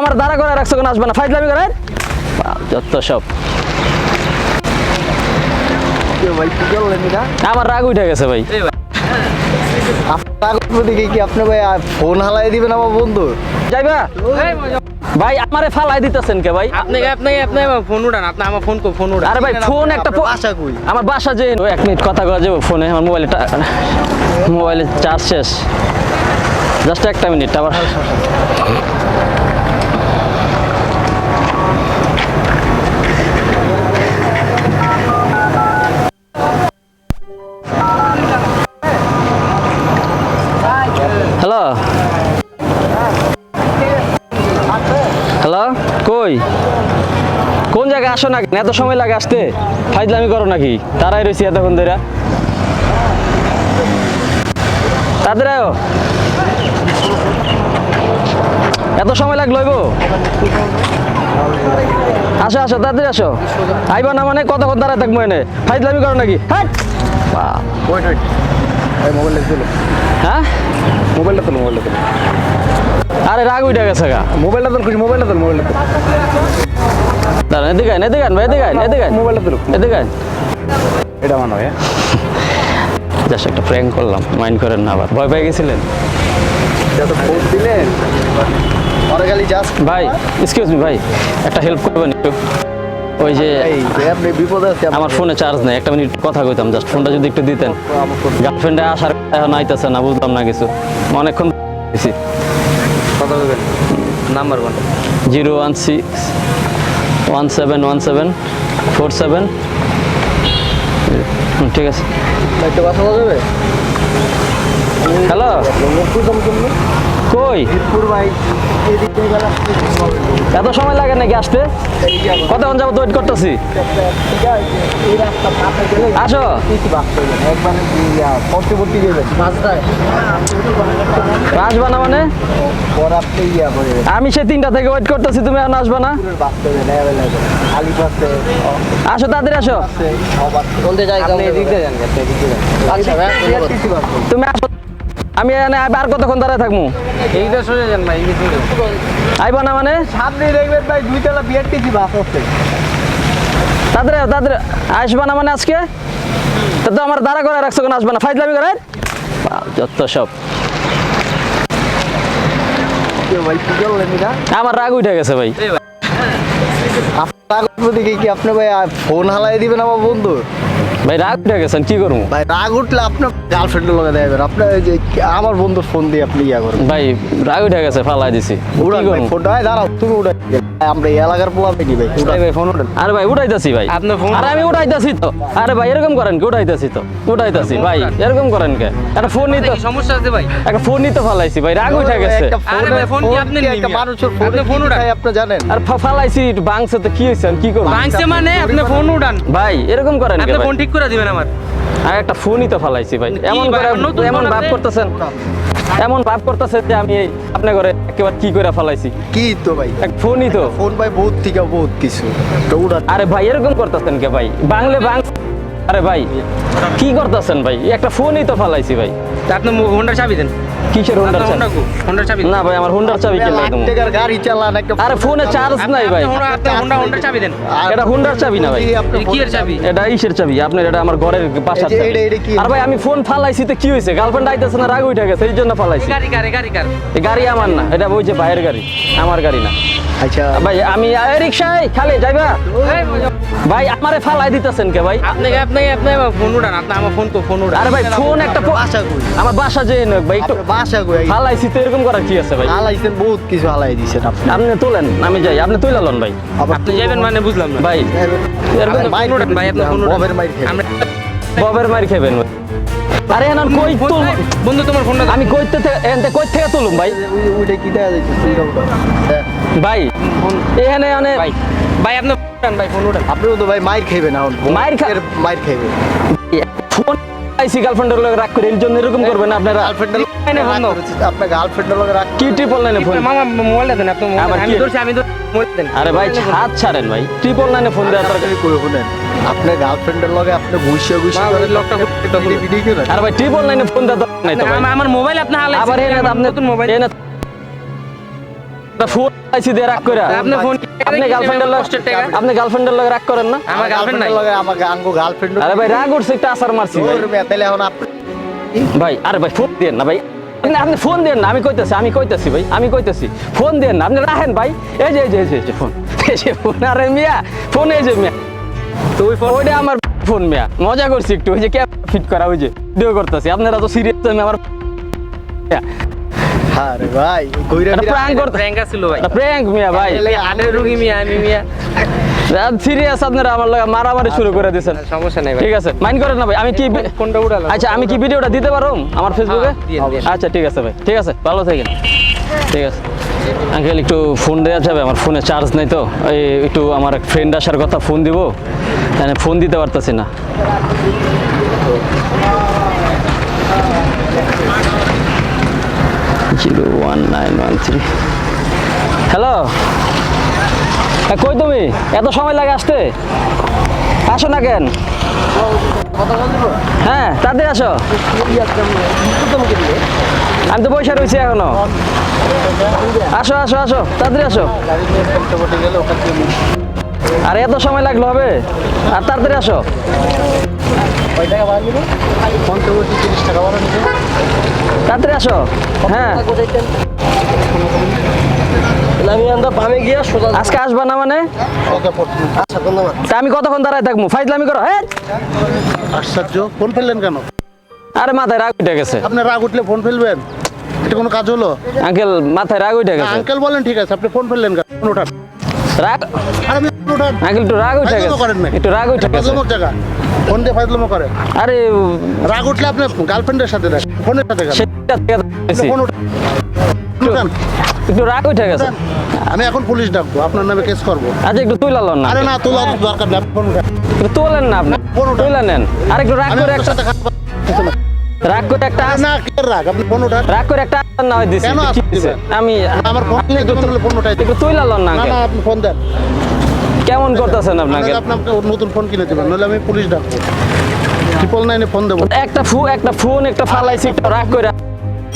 আমার দাঁড়া করে রাখছো কেন? আসবে না। ফাইজলামি করে যত সব। আমার রাগ উঠে গেছে ভাই। কি আপনি ভাই ফোন হালাই দিবেন আমার বন্ধু? যাইবা? ভাই আমারে ফালাই দিতেছেন কে ভাই? আপনি আপনি আপনি আমার ফোন উঠান। আপনি আমার ফোন কো ফোন উঠান। আরে ভাই ফোন একটা আশা কই? আমার বাসা যে এক মিনিট কথা যাবে ফোনে। আমার মোবাইলে মোবাইলে চার্জ শেষ। জাস্ট একটা মিনিট আবার হ্যালো কই? কোন জায়গায় আসো না এত সময় লাগে আসতে। ফাইজলামি করো নাকি? তারাই রয়েছি এতক্ষণ ধরে তাদের আয়ো। এত সময় লাগল হইব? আসো আসো, তাড়াতাড়ি আসো। আইবা না মানে কতক্ষণ দাঁড়ায় থাকব এনে? ফাইজলামি করো নাকি? হ্যাঁ ওয়েট হ্যাঁ? মোবাইলটা তুলো মোবাইলটা তুলো। আরে রাগ উঠে গেছে গা। মোবাইলটা তুলো খুশি মোবাইলটা তুলো মোবাইলটা দাঁড়ান এদিকে আইন, এদিকে আইন ভাই এদিকে আইন, এদিকে আইন। মোবাইলটা তুলো। এদিকে আইন। এটা মানো হ্যাঁ? জাস্ট একটা প্র্যাঙ্ক করলাম মাইন্ড করেন না আবার। ভয় পেয়ে গেছিলেন? দিলেন। পরে খালি জাস্ট ভাই এক্সকিউজ মি ভাই একটা হেল্প করবেন একটু। ওই যে আপনি বিপদে আছে আমার ফোনে চার্জ নেই একটা মিনিট কথা কইতাম জাস্ট ফোনটা যদি একটু দিতেন। গার্লফ্রেন্ডে আসার এখন আইতেছে না বুঝলাম না কিছু। অনেকক্ষণ কত দেবেন নাম্বার কোন zero one six one seven one seven four seven. ঠিক আছে। একটা কথা বলা যাবে হ্যালো কই? এত সময় লাগে নাকি আসতে? কতক্ষণ যাব ওয়েট করতেছি? আসো। আসবা না মানে? ইয়া আমি সে তিনটা থেকে ওয়েট করতেছি তুমি এখন আসবা না? আসো তাড়াতাড়ি আসো। আচ্ছা, করবেন তুমি আসো আমি এখানে আর কতক্ষণ দাঁড়ায় থাকব? এইটা শুনে যান ভাই আইবা না মানে? সামনে দেখবেন ভাই দুইতলা বিআরটিসি বাস আছে। আও, তাড়াতাড়ি আসবা না মানে আজকে? তা তো আমার দাঁড়া করে রাখছো কেন? আসবা না? ফাইজলামি করে? যত সব। আমার রাগ উঠে গেছে ভাই। আপনার দিকে কি আপনি ভাই ফোন হালাই দিবেন আমার বন্ধু? ভাই রাগ উঠে গেছেন কি করব? ভাই রাগ উঠলে আপনার গার্লফ্রেন্ডের লগে দেবেন আপনার ওই যে আমার বন্ধুর ফোন দিয়ে আপনি ইয়া করবেন ভাই রাগ উঠে গেছে ফালাই দিছি। উড়ান ভাই ফোনটা দাঁড়াও তুমি উড়াই আমরা এই এলাকার পোলা পেনি ভাই উড়ান। ভাই ফোন উড়ান। আরে ভাই উঠাইতাছি ভাই। আপনি ফোন আরে আমি উঠাইতাছি তো। আরে ভাই এরকম করেন কি? উঠাইতাছি তো। উঠাইতাছি ভাই এরকম করেন কে? একটা ফোন নিতে সমস্যা আছে ভাই? একটা ফোন নিতে ফালাইছি ভাই রাগ উঠে গেছে। আরে ভাই, ফোন কি আপনি একটা মানুষের ফোন ফোন ফোন উঠাই আপনি জানেন? আর ফালাইছি তো কি হয়েছে কি করব? ভাঙছে মানে আপনি ফোন উঠান ভাই এরকম করেন কে আপনি ফোন ঠিক করে দিবেন আমার। আর একটা ফোনই তো ফালাইছি ভাই। এমন করে এমন ভাব করতেছেন। এমন ভাব করতেছে যে আমি এই ঘরে একেবারে কি করে ফালাইছি? কি তো ভাই? এক ফোনই তো। ফোন ভাই বহুত থেকে বহুত কিছু। আরে ভাই এরকম করতেছেন কে ভাই? বাংলা বাং আরে ভাই কি করতেছেন ভাই? একটা ফোনই তো ফালাইছি ভাই। তা আপনি হোন্ডার চাবি দেন। কিসের হুন্ডার আপনার হোন্ডার চাবি না ভাই আমার হুন্ডার চাবি কে লাখ টাকার গাড়ি চালান একটা আরে ফোনে চার্জ নাই ভাই। আপনি হোন্ডা হোন্ডার চাবি দেন। এটা হুন্ডার চাবি না ভাই। যদি আপনি এটা কি এর চাবি? এটা ইসের চাবি আপনার এটা আমার ঘরের চাবি? আর ভাই আমি ফোন ফালাইছি তো কি হয়েছে গার্লফ্রেন্ড আইতেছে না রাগ উঠে গেছে এই জন্য ফালাইছি। গাড়ি গাড়ি কার? এই গাড়ি আমার না এটা ওই যে ভাইয়ের গাড়ি আমার গাড়ি না। আচ্ছা। ভাই আমি রিক্সায় খালি যাইবা? ভাই আমারে ফালাই দিতেছেন কে ভাই? আপনি আপনি আপনি আমার ফোন উঠান আপনি আমার ফোন কো ফোন উঠান। আরে ভাই ফোন একটা বাসা কই আমার বাসা যে নক ভাই একটু বাসা কই? ফালাইছি তো এরকম করার কি আছে ভাই? হালাইছেন বহুত কিছু হালাই দিয়েছেন আপনি। আপনি তোলেন আমি যাই। আপনি তুইলা লন ভাই। আপনি যাবেন মানে বুঝলাম না। ভাই এরকম মাইর ভাই আপনি ফোন ববের মাইর খেয়ে ববের মারি খাবেন আরে এখন কই এই, বন্ধু তোমার ফোনটা আমি কইতে থেকে এনতে কই থেকে তুলুম ভাই? ওই- ওইটা কি যাচ্ছে হ্যাঁ। ভাই এখানে মানে ভাই ভাই আপনি ভাই ফোন উঠান। আপনিও তো ভাই মাইর খাইবেন এখন। মাইর খা- মাইর খাইবেন ফোন আইসি গার্লফ্রেন্ডের লগে রাগ করে এর জন্য এরকম করবেন আপনারা? গার্লফ্রেন্ডের এনে ফোন দাও। আপনার গার্লফ্রেন্ডের লগে রাখ কি ট্রিপল নাইনে ফোন মামা মোবাইলটা দেন আপনি মোবাইল আমি ধরছি আমি মোবাইল দেন। আরে ভাই হাত ছাড়েন ভাই। ট্রিপল নাইনে ফোন দেওয়ার দরকার। তাড়াতাড়ি করে শুনেন? আপনার গার্লফ্রেন্ডের লগে আপনি ঘুষিয়ে ঘুষিয়ে করে ওই লকটা খুলে দিতে হবে। ভিডিও করেন। আরে ভাই ট্রিপল নাইনে ফোন দেওয়ার দরকার নাই তো ভাই। আমার- আমার মোবাইল আপনি হালাই আবার এনে আপনি নতুন মোবাইল এনে ফোন আইছি দিয়ে রাগ করে আপনি ফোন আপনি গার্লফ্রেন্ডের লগে আপনি গার্লফ্রেন্ডের লগে রাগ করেন না? আমার গার্লফ্রেন্ড লগে আমাকে আঙ্গো গার্লফ্রেন্ড আরে ভাই রাগ উঠছে একটা আসার মারছি ভাই। তাহলে এখন ভাই আরে ভাই ফোন দেন না ভাই। আপনি- আপনি ফোন দেন না আমি কইতেছি আমি কইতেছি ভাই আমি কইতেছি। ফোন দেন না আপনি রাখেন ভাই। এই যে এই যে এই যে, ফোন। এই যে ফোন। আরে মিয়া ফোন এই যে মিয়া। ফোন ওইটা আমার ফোন মিয়া। মজা করছি একটু ওই যে ক্যাপ ফিট করা ওই যে। ভিডিও করতেছি। আপনারা তো সিরিয়াস আমি আমার আরে ভাই কইরা প্র্যাঙ্ক করতে প্র্যাঙ্ক আছিল ভাই। প্র্যাঙ্ক মিয়া ভাই। আনে রুগী মিয়া আমি মিয়া। সিরিয়াস আপনারা আমার লগে মারামারি শুরু করে দিয়েছেন। সমস্যা নাই ভাই। ঠিক আছে মাইন্ড করেন না ভাই আমি কি বি- কোনটা উড়ালাম? আচ্ছা আমি কি ভিডিওটা দিতে পারো আমার ফেসবুকে হ্যাঁ। আচ্ছা ঠিক আছে ভাই ঠিক আছে ভালো থাকেন। ঠিক আছে। আঙ্কেল একটু ফোন দেওয়া যাবে আমার ফোনে চার্জ নেই তো। এই একটু আমার এক ফ্রেন্ড আসার কথা ফোন দিব। ফোন দিতে পারতেছি না। Zero one nine one three hello কই তুমি? এত সময় লাগে আসতে? আসো না কেন? হ্যাঁ তাড়াতাড়ি আসো। আমি তো পয়সা রয়েছি এখনও। আসো আসো আসো, তাড়াতাড়ি আসো। আর, এত সময় লাগল হবে? আর তাড়াতাড়ি আসো। কয় টাকা বাড়লি পঞ্চবর্তী তিরিশ টাকা বাড়া নিচে তাড়াতাড়ি আসো। হ্যাঁ। আমি আমরা বামে গিয়া সোজা আজকে আসবা না মানে? আচ্ছা আমি কতক্ষণ দাঁড়ায় থাকব? ফাইজলামি করো হ্যাঁ আশ্চর্য ফোন ফেললেন কেন? আরে মাথায় রাগ উঠে গেছে। আপনি রাগ উঠলে ফোন ফেলবেন? এটা কোনো কাজ হলো? আঙ্কেল মাথায় রাগ উঠে গেছে। আঙ্কেল বলেন ঠিক আছে আপনি ফোন ফেললেন কেন? ফোন ওঠান। রাগ? আর ওঠান। আঙ্কেল একটু রাগ উঠে গেছে। একটু রাগ উঠে গেছে। জায়গা। ফোন দিয়ে ফাইজলামো করে। আরে রাগ উঠলে আপনি গার্লফ্রেন্ডের সাথে দেখ ফোনের সাথে। ফোন। একটু রাগ উঠে গেছে। আমি এখন পুলিশ ডাকবো আপনার নামে কেস করব। আচ্ছা একটু তুলালন না। আরে না তোলা দরকার ফোন একটু তোলেন না আপনি। ফোন তুলে নেন। আর একটু রাগ করে খারাপ রাগ করে একটা আরে না কে রাগ? আপনি ফোন উঠান। রাগ করে একটা না হয় দিছি। কেন? আমি আমার ফোন একটু ফোন উঠাই একটু তুইলালন না না না আপনি ফোন দেন। কেমন করতেছেন আপনাকে? নাহলে আপনাকে নতুন ফোন কিনে দেবেন নাহলে আমি পুলিশ ডাকবো। ট্রিপল নাইনে ফোন দেবো। একটা ফু একটা ফোন একটা ফালাইছি একটা রাগ করে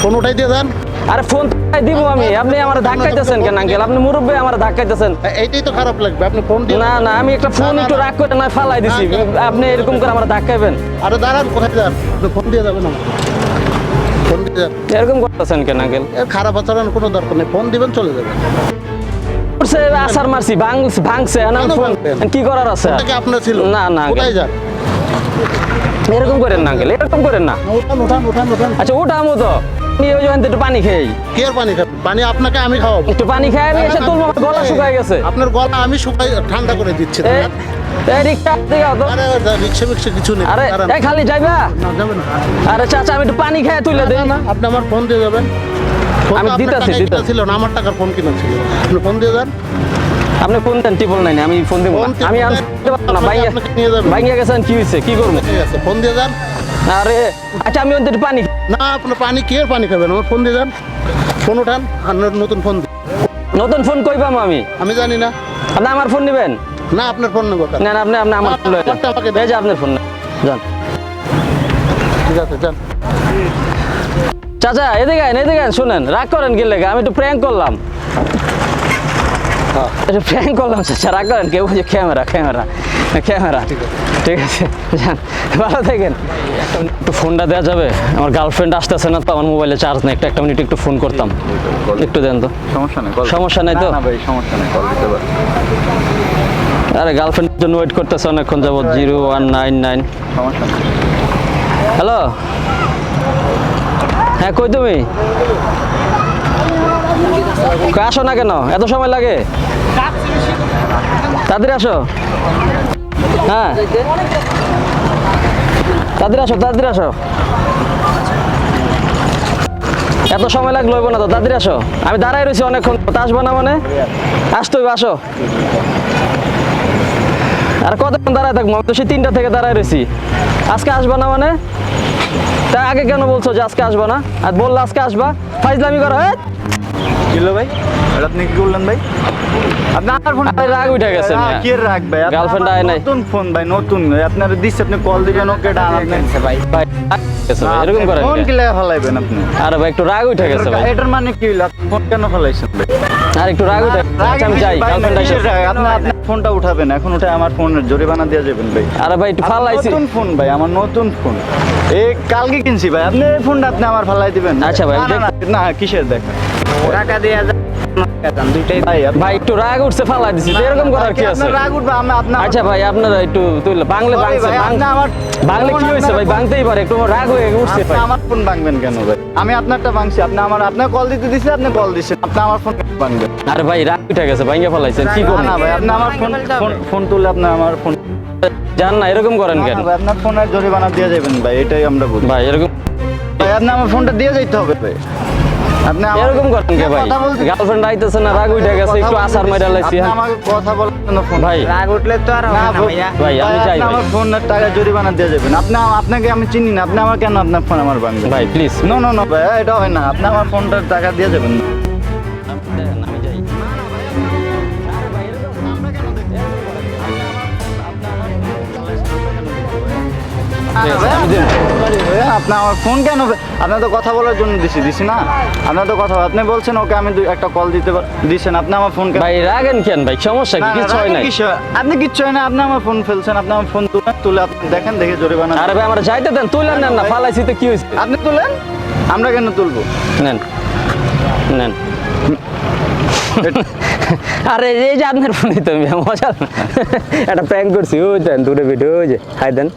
ফোন উঠাই দিয়ে দেন। আরে ফোন দিব আমি আপনি আমার ধাক্কাইতেছেন কেন আঙ্কেল আপনি মুরব্বী আমার ধাক্কাইতেছেন এইটাই তো খারাপ লাগবে আপনি ফোন দিয়ে না না আমি একটা ফোন একটু রাগ করে না ফালাই দিছি। আপনি এরকম করে আমার ধাক্কাইবেন আরে দাঁড়ান কোথায় যান? আপনি ফোন দিয়ে যাবেন আমাকে। ফোন দিয়ে যান। এরকম করতেছেন কেন আঙ্কেল খারাপ আচরণ কোনো দরকার নেই ফোন দিবেন চলে যাবেন। করছে আসার মারছি ভাঙছে? কি করার আছে? আপনার ছিল? না, না, কোথায় যান? এরকম করেন না আঙ্কেল এরকম করেন না। আচ্ছা আমো তো নিয়ে ওই একটু পানি খেয়ে কে পানি খাবেন? পানি আপনাকে আমি খাওয়াবো। একটু পানি খেয়ে আমি এসে তুলবো আমার গলা শুকায় গেছে। আপনার গলা আমি শুকাই ঠান্ডা করে দিচ্ছি আরে কিছু নেই আরে দাঁড়ান। খালি যাইবা। আরে চাচা আমি একটু পানি খেয়ে তুলে দিই। আপনি আমার ফোন দিয়ে যাবেন। আমি দিতাছি, দিতাছি। ছিল না আমার টাকার ফোন কিনা ছিল আপনি ফোন দিয়ে যান। আপনি ফোন দেন টিপল নাই আমি ফোন দেবো আমি দিতে পারব না আপনাকে- ভাইয়া গেছেন কি হয়েছে কি করব? ঠিক আছে ফোন দিয়ে যান। আরে আচ্ছা আমি ওদের পানি না আপনি পানি কে পানি খাবেন? আমার ফোন দিয়ে যান। ফোন উঠান আর নতুন ফোন দিন নতুন ফোন কই পাবো আমি? আমি জানি না। আপনি আমার ফোন নেবেন? না আপনার ফোন নেব না না আপনি আপনি আমার ফোন লয়ে যান। দেন। আপনার ফোন। যান। ঠিক আছে যান। চাচা এদিকে আইন এদিকে আইন শুনেন রাগ করেন গেলে আমি একটু প্র্যাঙ্ক করলাম। একটু প্র্যাঙ্ক করলাম চাচা রাগ করেন কেউ বলছে ক্যামেরা ক্যামেরা ক্যামেরা ঠিক আছে। যান ভালো থাকেন। একটু ফোনটা দেওয়া যাবে? আমার গার্লফ্রেন্ড আসতেছে না তো আমার মোবাইলে চার্জ নেই। একটা একটা মিনিট একটু ফোন করতাম। একটু দেন তো। সমস্যা নেই সমস্যা নাই তো? সমস্যা নেই কল দিতে পারো আরে গার্লফ্রেন্ডের জন্য ওয়েট করতেছে অনেকক্ষণ যাবত zero one nine nine hello হ্যাঁ কই তুমি? আসো না কেন? এত সময় লাগে? তাড়াতাড়ি আসো। হ্যাঁ। তাড়াতাড়ি আসো তাড়াতাড়ি আসো। এত সময় লাগল না তো, তাড়াতাড়ি আসো। আমি দাঁড়াই রয়েছি অনেকক্ষণ, তা আসব না মানে? আসতে আসো। আর কতক্ষণ দাঁড়ায় থাকব? আমি তো সেই তিনটা থেকে দাঁড়ায় রয়েছি আজকে আসবা না মানে? তা আগে কেন বলছো যে আজকে আসবা না? আর বললে আজকে আসবা? ফাইজলামি করো হ্যাঁ ভাই? এটা আপনি কি করলেন ভাই? আপনি আমার ফোন রাগ উঠে গেছে। কি রাখ ভাই? আপনার আমার আয় নাই। নতুন ফোন ভাই নতুন। আপনার দিচ্ছে আপনি কল দিবেন ওকে ডান আপনি ভাই ভাই রাগ এরকম করেন ফোন কি? লাগা ফেলাইবেন আপনি? আরে ভাই একটু রাগ উঠে গেছে ভাই। এটার মানে কি আপনি ফোন কেন ফেলাইছেন ভাই? আর একটু রাগ উঠে গেছে। আচ্ছা, আমি যাই গার্লফ্রেন্ড কিসের আপনি আপনার ফোনটা উঠাবেন এখন উঠে আমার ফোনের জরিমানা দিয়ে যাবেন ভাই। আরে ভাই একটু আপনার ফালাইছি। নতুন ফোন ভাই আমার নতুন ফোন এই কালকে কিনছি ভাই আপনি ফোনটা আপনি আমার ফালাই দিবেন। আচ্ছা ভাই, না, কিসের দেখ? টাকা দিয়ে ভাই একটু রাগ উঠছে ফালাই দিছি। এরকম করার কি আছে? রাগ উঠবে? আমি আপনার আচ্ছা ভাই আপনারা একটু বাংলা বাংলা কি ভাই? বাংতেই পারে একটু রাগ হয়ে উঠছে ভাই। আমার ফোন ভাঙবেন কেন ভাই? আমি আপনারটা ভাঙছি আপনি আমার আপনার কল দিতে দিছি আপনি কল দিচ্ছেন আপনি আমার ফোন ভাঙবেন। আরে ভাই রাগ উঠে গেছে ভাঙ্গে ফেলাইছেন কি না, না ভাই আপনি আমার ফোন ফোন হবে। তুলে আপনি আমার ফোন জান না এরকম করেন কেন? ভাই, আপনার ফোনের জরিমানা দিয়ে যাবেন ভাই এটাই আমরা বলি। ভাই এরকম ভাই আপনি আমার ফোনটা দিয়ে যাইতে হবে ভাই। আপনি এরকম করেন কে ভাই? গার্লফ্রেন্ড আইতেছে না রাগ উঠে গেছে একটু আসার মাইরা লাইছি আপনি হ্যাঁ। আমাকে কথা বলার জন্য ফোন। ভাই। রাগ উঠলে তো আর হবে না ভাই, ভাই, আমি চাই ভাই। আমার ফোনের টাকা জরিমানা দিয়ে যাবেন। আপনি আপনাকে আমি চিনি না আপনি আমার কেন আপনার ফোন আমার ভাঙবেন? ভাই প্লিজ নো নো নো ভাই এটা হয় না। আপনি আমার ফোনটার টাকা দিয়ে যাবেন। আমি যাই দিন। আপনার আমার ফোন কেন আপনার তো কথা বলার জন্য দিছি দিছি না? আপনার তো কথা আপনি বলছেন ওকে আমি একটা কল দিতে দিছেন আপনি আমার ফোন কেন ভাই রাগেন কেন ভাই? সমস্যা কি? কিছু হয় আপনি কিচ্ছু হয় না আপনি আমার ফোন ফেলছেন আপনি আমার ফোন তুলেন তুলে আপনি দেখেন দেখে জরিমানা আরে ভাই আমরা যাইতে দেন তুইলেন নেন না ফালাইছি তো কি হয়েছে? আপনি তুলেন আমরা কেন তুলবো? নেন নেন। আরে এই যে আপনার ফোনই তো মজা। একটা প্র্যাঙ্ক করছি ওই দেন দূরে ভিডিও ওই যে হাই দেন।